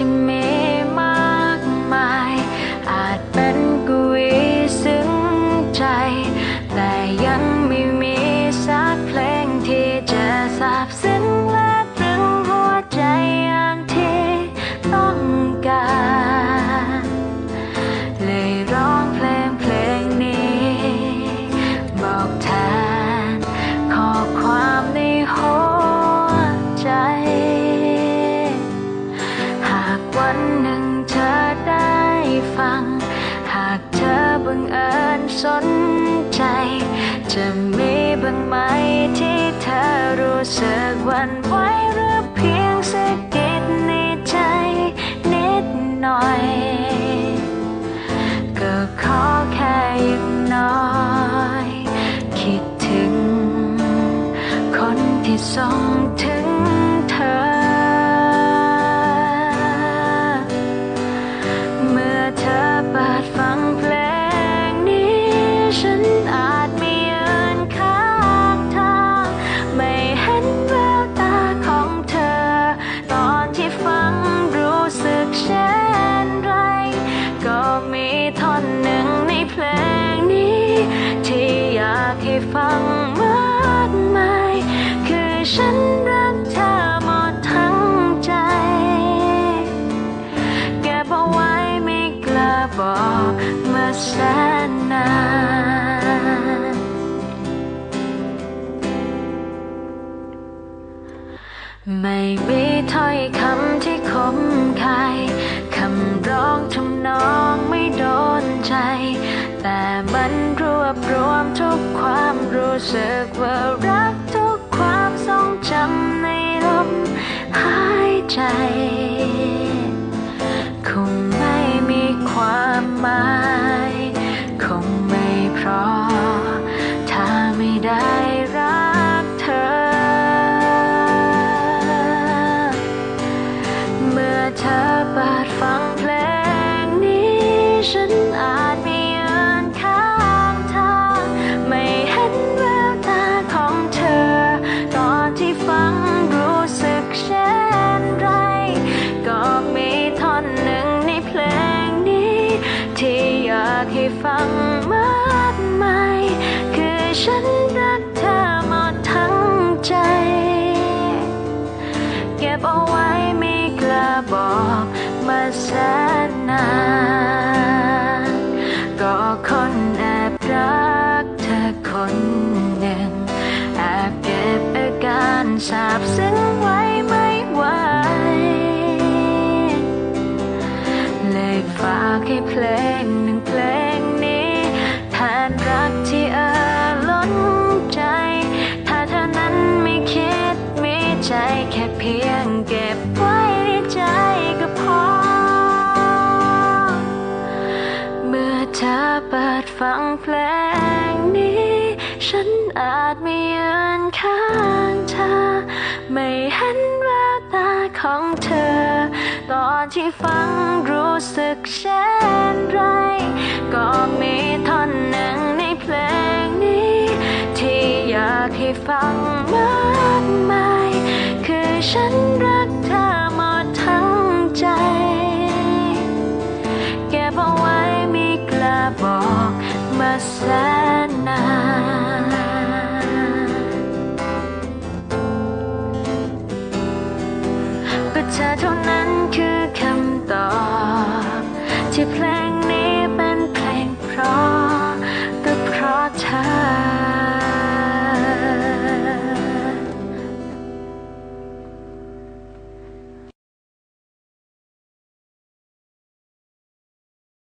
ที่มีมากมาย อาจเป็นกุยซึ้งใจ แต่ยังไม่มีสักเพลงที่จะสาบซึ้ง สนใจ จะมีบ้างไหมที่เธอรู้สึกวันไหวหรือเพียงสะกิดในใจนิดหน่อย ก็ขอแค่อยังน้อย คิดถึง คนที่ส่งถึงากมายคือฉันรักเธอหมดทั้งใจ เก็บเอาไว้ไม่กล้าบอกเมาแสนนานไม่มีถ้อยคำที่คมคายคำร้องทำนองไม่โดน รู้สึกว่ารักทุกความทรงจำในลมหายใจ คงไม่มีความหมาย คงไม่พร้อม ให้ฟังมากมายคือฉันรักเธอหมดทั้งใจ เก็บเอาไว้ไม่กล้าบอกมาแสนนานก็คนแอบรักเธอคนหนึ่งแอบเก็บอาการสาบซึ้งไว้ไม่ไหวเลยฝากให้เพลงหนึ่งเพลง แค่เพียงเก็บไว้ในใจก็พอ เมื่อเธอเปิดฟังเพลงนี้ ฉันอาจไม่ยืนข้างเธอ ไม่เห็นแววตาของเธอ ตอนที่ฟังรู้สึกเช่นไร ก็มีท่อนหนึ่งในเพลงนี้ ที่อยากให้ฟังมากมาย ฉันรักเธอมดทั้งใจ เก็บเอาไว้ไม่กล้าบอกมาสนนานก็เธอเท่านั้นคือคำตอบที่เพลง